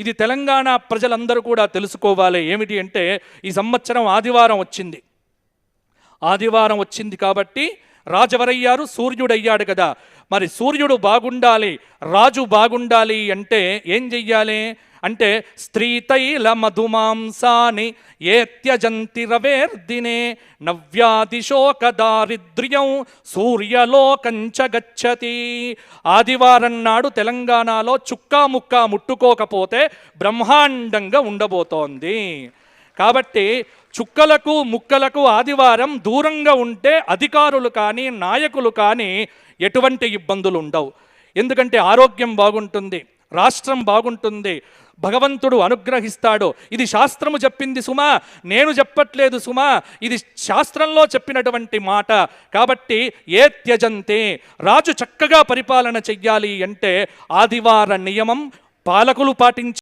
ఇది తెలంగాణ ప్రజలందరూ కూడా తెలుసుకోవాలి. ఏమిటి అంటే ఈ సంవత్సరం ఆదివారం వచ్చింది. ఆదివారం వచ్చింది కాబట్టి రాజవరయ్యారు సూర్యుడయ్యాడు కదా. మరి సూర్యుడు బాగుండాలి రాజు బాగుండాలి అంటే ఏం చెయ్యాలి? అంటే స్త్రీతైల మధుమాంసాని ఏ త్యజంతి రవేర్దినే నవ్యాదిశోక దారిద్ర్యం సూర్యలోకంచ గచ్చతి. ఆదివారం నాడు తెలంగాణలో చుక్కా ముక్కా ముట్టుకోకపోతే బ్రహ్మాండంగా ఉండబోతోంది. కాబట్టి చుక్కలకు ముక్కలకు ఆదివారం దూరంగా ఉంటే అధికారులు కానీ నాయకులు కానీ ఎటువంటి ఇబ్బందులు ఉండవు. ఎందుకంటే ఆరోగ్యం బాగుంటుంది రాష్ట్రం బాగుంటుంది భగవంతుడు అనుగ్రహిస్తాడు. ఇది శాస్త్రము చెప్పింది సుమా నేను చెప్పట్లేదు సుమా ఇది శాస్త్రంలో చెప్పినటువంటి మాట. కాబట్టి ఏ త్యజంతే రాజు చక్కగా పరిపాలన చెయ్యాలి అంటే ఆదివార నియమం పాలకులు పాటించి